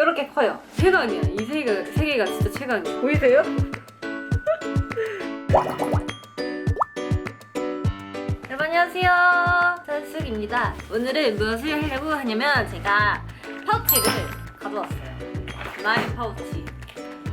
이렇게 커요. 최강이야. 이 세 개가 세 개가 진짜 최강이야. 보이세요? 여러분 안녕하세요. 선숙입니다. 오늘은 무엇을 하려고 하냐면 제가 파우치를 가져왔어요. 나의 파우치.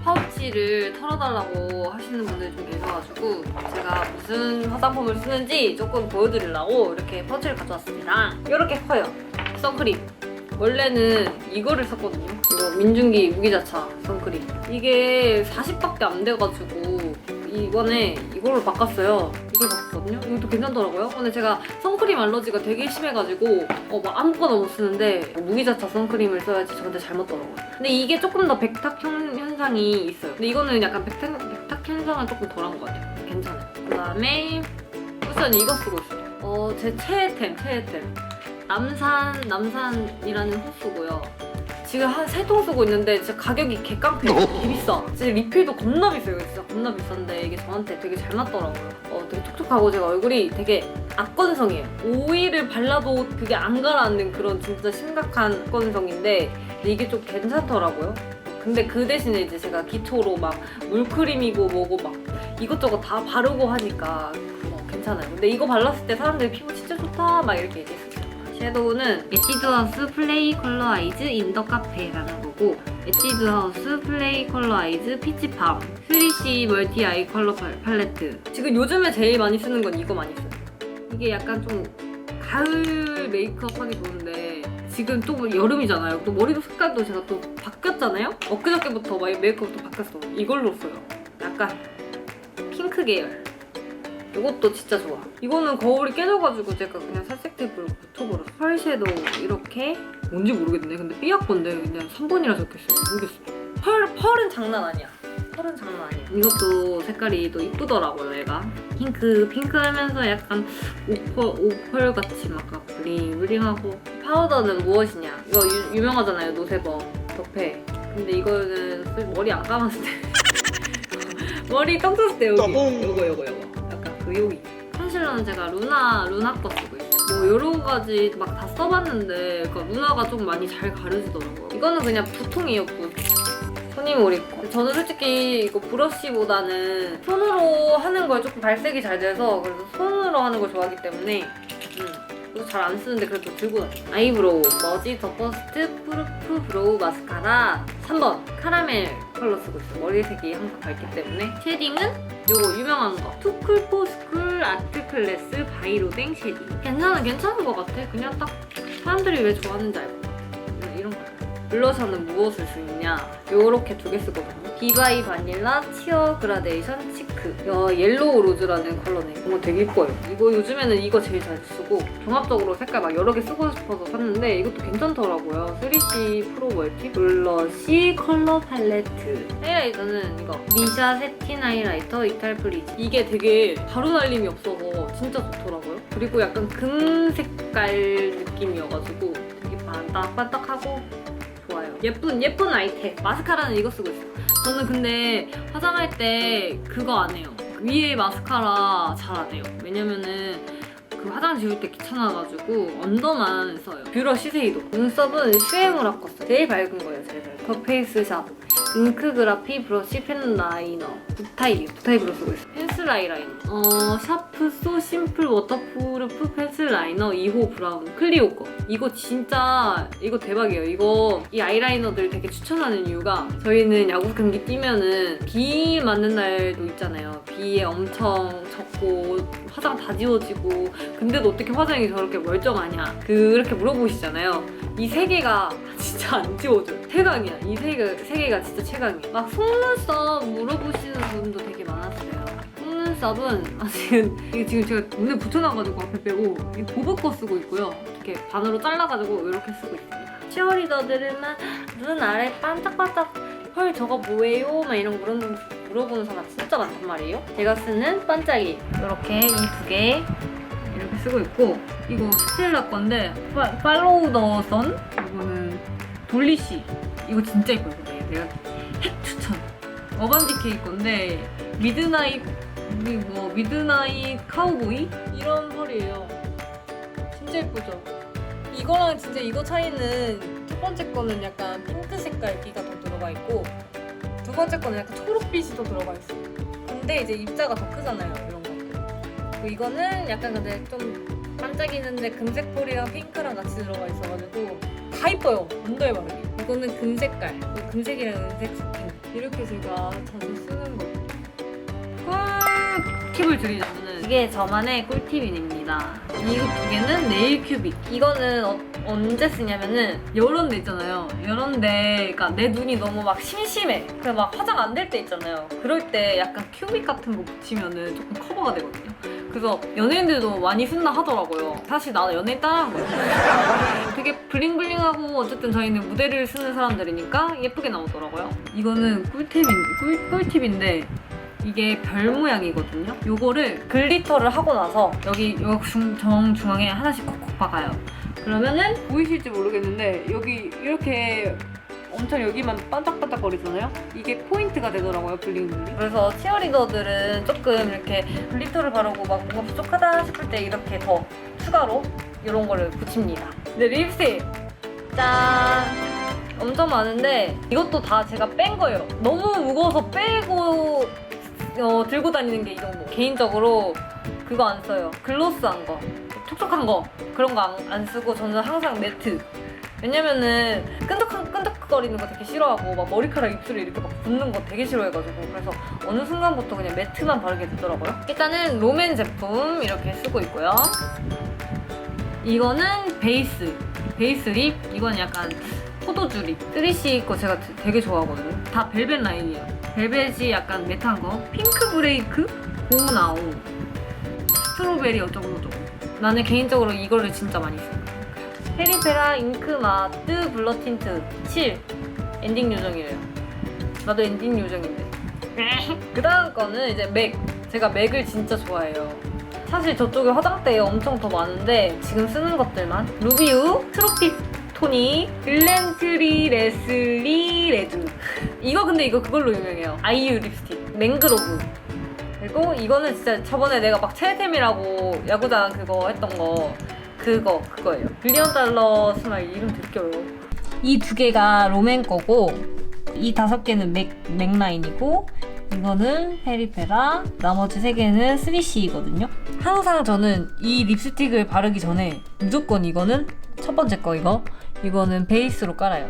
파우치를 털어달라고 하시는 분들이 좀 계셔가지고 제가 무슨 화장품을 쓰는지 조금 보여드리려고 이렇게 파우치를 가져왔습니다. 이렇게 커요. 선크림. 원래는 이거를 썼거든요. 이거 민중기 무기자차 선크림. 이게 40밖에 안 돼가지고 이번에 이걸로 바꿨어요. 이걸 바꿨거든요. 이것도 괜찮더라고요. 근데 제가 선크림 알러지가 되게 심해가지고 어, 막 아무거나 못 쓰는데 무기자차 선크림을 써야지 저한테 잘 맞더라고요. 근데 이게 조금 더 백탁 현, 현상이 있어요. 근데 이거는 약간 백탁, 백탁 현상은 조금 덜한 것 같아요. 괜찮아요. 그다음에 우선 이거 쓰고 있어요. 어, 제 최애템, 최애템. 남산, 남산이라는 호수고요. 지금 한 세 통 쓰고 있는데 진짜 가격이 개깡패. 개 비싸. 진짜 리필도 겁나 비싸요. 진짜 겁나 비싼데 이게 저한테 되게 잘 맞더라고요. 어 되게 촉촉하고 제가 얼굴이 되게 악건성이에요. 오일을 발라도 그게 안 가라앉는 그런 진짜 심각한 악건성인데 근데 이게 좀 괜찮더라고요. 근데 그 대신에 이제 제가 기초로 막 물크림이고 뭐고 막 이것저것 다 바르고 하니까 어, 괜찮아요. 근데 이거 발랐을 때 사람들이 피부 진짜 좋다 막 이렇게 얘기했어요 섀도우는 에뛰드하우스 플레이 컬러 아이즈 인더 카페라는 거고 에뛰드하우스 플레이 컬러 아이즈 피치팜 3C 멀티 아이 컬러 팔- 팔레트. 지금 요즘에 제일 많이 쓰는 건 이거 많이 써요. 이게 약간 좀 가을 메이크업 하기 좋은데 지금 또 여름이잖아요. 또 머리도 색깔도 제가 또 바뀌었잖아요? 엊그저께부터 막 메이크업도 바뀌었어. 이걸로 써요. 약간 핑크 계열 이것도 진짜 좋아. 이거는 거울이 깨져가지고 제가 그냥 살색 테이프로 붙여버렸어. 펄 섀도우 이렇게 뭔지 모르겠네. 근데 삐약 건데 그냥 3번이라 적혀있어. 모르겠어. 펄, 펄은 장난 아니야. 펄은 장난 아니야. 이것도 색깔이 또 이쁘더라고요, 얘가. 핑크, 핑크하면서 약간 오펄, 오펄 같이 막 블링, 블링하고. 파우더는 무엇이냐? 이거 유, 유명하잖아요, 노세범. 덕페. 근데 이거는 쓸- 머리 안 감았을 때. 머리 감았을 때 여기. 요거, 요거, 요거. 약간 그. 컨실러는 제가 루나 루나 거 쓰고 있어요. 뭐 여러 가지 막 다 써봤는데 그러니까 루나가 좀 많이 잘 가려지더라고요. 이거는 그냥 부. 손이모리 거. 저는 솔직히 이거 브러쉬보다는 손으로 하는 걸 조금 발색이 잘 돼서 그래서 손으로 하는 걸 좋아하기 때문에 음, 이거 잘안 쓰는데 그래도 들고 다녀. 아이브로우 머지 더 퍼스트 프루프 브로우 마스카라 3번 카라멜 컬러 쓰고 있어요. 머리색이 항상 밝기 때문에 쉐딩은 요거 유명한 거. 투쿨포스쿨 아트 클래스 바이로댕 쉐딩. 괜찮은 괜찮은 것 같아. 그냥 딱 사람들이 왜 좋아하는지 알 것 같아. 이런- 이런 거 블러셔는 무엇을 쓰느냐? 요렇게 두 개 쓰거든요. 비바이 바닐라 치어 그라데이션 치크. 야 옐로우 로즈라는 컬러네. 이거 되게 이뻐요. 이거 요즘에는 이거 제일 잘 쓰고 종합적으로 색깔 막 여러 개 쓰고 싶어서 샀는데 이것도 괜찮더라고요. 3C 프로 멀티 블러쉬 컬러 팔레트. 하이라이터는 이거. 미샤 세틴 하이라이터 이탈 프리즈. 이게 되게 가루 날림이 없어서 진짜 좋더라고요. 그리고 약간 금 색깔 느낌이어가지고 되게 반딱반딱하고 예쁜 예쁜 아이템. 마스카라는 이거 쓰고 있어요 저는 근데 화장할 때 그거 안 해요. 위에 마스카라 잘 안 해요. 왜냐면은 그 화장 지울 때 귀찮아가지고 언더만 써요. 뷰러 시세이도. 눈썹은 슈에무라 거 써요. 제일 밝은 거예요 제일 밝은 더 페이스샵 잉크 그라피 브러쉬 펜 라이너. 붓타입이에요. 붓타입으로 쓰고 있어요. 펜슬 아이라이너. 어 샤프 소 심플 워터프루프 펜슬 라이너 2호 브라운 클리오 거. 이거 진짜 이거 대박이에요. 이거 이 아이라이너들 되게 추천하는 이유가 저희는 야구 경기 뛰면은 비 맞는 날도 있잖아요. 비에 엄청 젖고 화장 다 지워지고. 근데도 어떻게 화장이 저렇게 멀쩡하냐? 그렇게 물어보시잖아요. 이 세 개가 진짜 안 지워져요 최강이야. 이 세 개, 세 개가 진짜 최강이야. 막 속눈썹 물어보시는 분도 되게 많았어요. 속눈썹은 아 지금 이게 지금 제가 눈에 붙여놔가지고 앞에 빼고 이 보브 거 쓰고 있고요. 이렇게 반으로 잘라가지고 이렇게 쓰고 있습니다. 치어리더들은 막 눈 아래 반짝반짝 헐 저거 뭐예요? 막 이런 그런 거 물어보는 사람 진짜 많단 말이에요. 제가 쓰는 반짝이. 이렇게 이 두 개 이렇게 쓰고 있고 이거 스텔라 건데 파, 팔로우 더 선 이거는 돌리시. 이거 진짜 이뻐요 근데. 내가 핵 추천. 어반디 케이 건데 미드나잇 미- 뭐 미드나잇 카우보이? 이런 펄이에요. 진짜 예쁘죠? 이거랑 진짜 이거 차이는 첫 번째 거는 약간 핑크 색깔 기가 더 들어가 있고 두 번째 거는 약간 초록빛이 더 들어가 있어. 근데 이제 입자가 더 크잖아요, 이런 것들. 이거는 약간 근데 좀 반짝이는데 금색 폴이랑 핑크랑 같이 들어가 있어가지고 다 이뻐요. 온도에 바르기. 이거는 금색깔, 그리고 금색이랑 은색 섞인 이렇게 제가 자주 쓰는 거. 꿀 팁을 드리자면은 이게 저만의 꿀팁입니다. 이두 개는 네일 큐빅. 이거는 어- 언제 쓰냐면은 이런 데 있잖아요. 이런 데, 그러니까 내 눈이 너무 막 심심해. 그래 막 화장 안 될 때 있잖아요. 그럴 때 약간 큐빅 같은 거 붙이면은 조금 커버가 되거든요. 그래서 연예인들도 많이 쓴다 하더라고요. 사실 나도 연예인 따라한 거예요. 되게 블링블링하고 어쨌든 저희는 무대를 쓰는 사람들이니까 예쁘게 나오더라고요. 이거는 꿀팁인, 꿀, 꿀팁인데 이게 별 모양이거든요. 요거를 글리터를 하고 나서 여기 요 중, 정 중앙에 하나씩 콕콕 박아요. 그러면은 보이실지 모르겠는데 여기 이렇게 엄청 여기만 반짝반짝거리잖아요. 이게 포인트가 되더라고요, 블링블링. 그래서 치어리더들은 조금 이렇게 글리터를 바르고 막 뭔가 부족하다 싶을 때 이렇게 더 추가로 이런 거를 붙입니다. 네, 립스틱. 짠. 엄청 많은데 이것도 다 제가 뺀 거예요. 너무 무거워서 빼고 어, 들고 다니는 게 이 정도. 개인적으로 그거 안 써요. 글로스한 거, 촉촉한 거 그런 거 안 쓰고 저는 항상 매트. 왜냐면은 끈적한 끈적거리는 거 되게 싫어하고 막 머리카락 입술에 이렇게 막 붙는 거 되게 싫어해가지고 그래서 어느 순간부터 그냥 매트만 바르게 되더라고요. 일단은 롬앤 제품 이렇게 쓰고 있고요. 이거는 베이스 베이스 립 이건 약간 포도주 립 3C 거 제가 되- 되게 좋아하거든요. 다 벨벳 라인이에요. 벨벳이 약간 매트한 거 핑크 브레이크 고나우 스트로베리 어쩌고저쩌고 나는 개인적으로 이거를 진짜 많이 써요. 페리페라 잉크 마트 블러 틴트 7 엔딩 요정이래요. 나도 엔딩 요정인데. 그 다음 거는 이제 맥. 제가 맥을 진짜 좋아해요. 사실 저쪽에 화장대에 엄청 더 많은데 지금 쓰는 것들만 루비우, 트로피 토니, 글렌트리 레슬리 레드. 이거 근데 이거 그걸로 유명해요. 아이유 립스틱, 맹그로브. 그리고 이거는 진짜 저번에 내가 막 체템이라고 야구장 그거 했던 거 그거 그거예요. 빌리언 달러 스마일 이름 들켜요. 이두 개가 롬앤 거고 이 다섯 개는 맥 맥라인이고 이거는 페리페라 나머지 세 개는 3C이거든요. 항상 저는 이 립스틱을 바르기 전에 무조건 이거는 첫 번째 거 이거 이거는 베이스로 깔아요.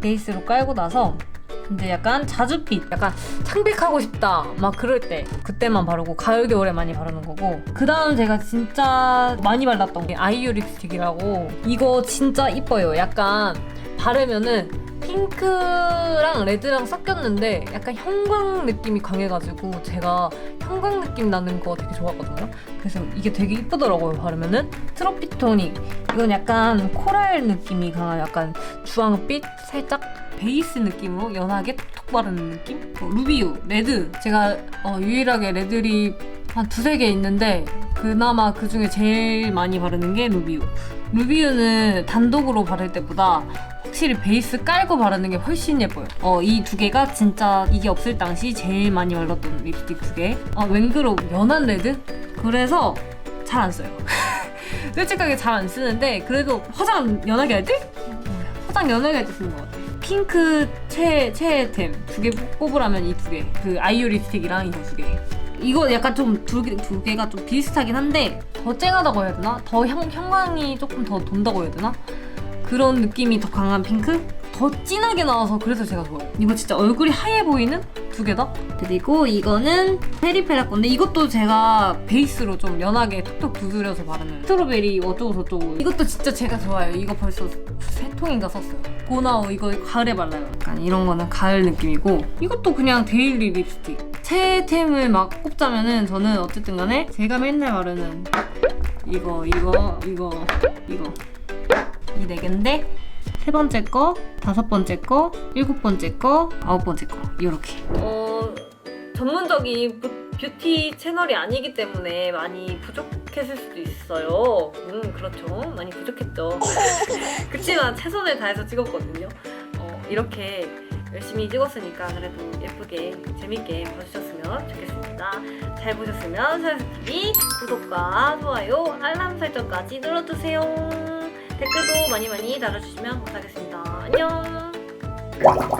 베이스로 깔고 나서 근데 약간 자주빛, 약간 창백하고 싶다 막 그럴 때 그때만 바르고 가을 겨울에 많이 바르는 거고 그 다음 제가 진짜 많이 발랐던 게 아이유 립스틱이라고 이거 진짜 이뻐요. 약간 바르면은 핑크랑 레드랑 섞였는데 약간 형광 느낌이 강해가지고 제가 형광 느낌 나는 거 되게 좋아하거든요. 그래서 이게 되게 이쁘더라고요 바르면은 트로피토닉 이건 약간 코랄 느낌이 강한 약간 주황빛 살짝 베이스 느낌으로 연하게 톡톡 바르는 느낌? 어, 루비유, 레드 제가 어, 유일하게 레드립 한 두세 개 있는데 그나마 그 중에 제일 많이 바르는 게 루비유 루비유는 단독으로 바를 때보다 확실히 베이스 깔고 바르는 게 훨씬 예뻐요. 어, 이 두 개가 진짜 이게 없을 당시 제일 많이 발랐던 립스틱 두 개. 어, 웬그로 연한 레드? 그래서 잘 안 써요. 솔직하게 잘 안 쓰는데 그래도 화장 연하게 할 때? 화장 연하게 할 때 쓰는 것 같아요. 핑크 최, 최애템 두 개 뽑으라면 이 두 개. 그 아이유 립스틱이랑 이거 두 개. 이거 약간 좀 두 개, 두 개가 좀 비슷하긴 한데 더 쨍하다고 해야 되나? 더 형, 형광이 조금 더 돈다고 해야 되나? 그런 느낌이 더 강한 핑크? 더 진하게 나와서 그래서 제가 좋아요. 이거 진짜 얼굴이 하얘 보이는 두 개다? 그리고 이거는 페리페라 건데 이것도 제가 베이스로 좀 연하게 톡톡 두드려서 바르는 스트로베리 어쩌고 저쩌고 이것도 진짜 제가 좋아요. 이거 벌써 세 통인가 썼어요. 고나우 이거 가을에 발라요. 약간 이런 거는 가을 느낌이고 이것도 그냥 데일리 립스틱. 새템을 막 꼽자면은 저는 어쨌든 간에 제가 맨날 바르는 이거 이거 이거 이거 이 네 개인데 세 번째 거, 다섯 번째 거, 일곱 번째 거, 아홉 번째 거 이렇게. 어 전문적인 부- 뷰티 채널이 아니기 때문에 많이 부족했을 수도 있어요. 음 그렇죠. 많이 부족했죠. 그렇지만 최선을 다해서 찍었거든요. 어 이렇게 열심히 찍었으니까 그래도 예쁘게 재밌게 봐주셨으면 좋겠습니다. 잘 보셨으면 서연스TV 구독과 좋아요, 알람 설정까지 눌러주세요. 댓글도 많이 많이 달아주시면 감사하겠습니다. 안녕.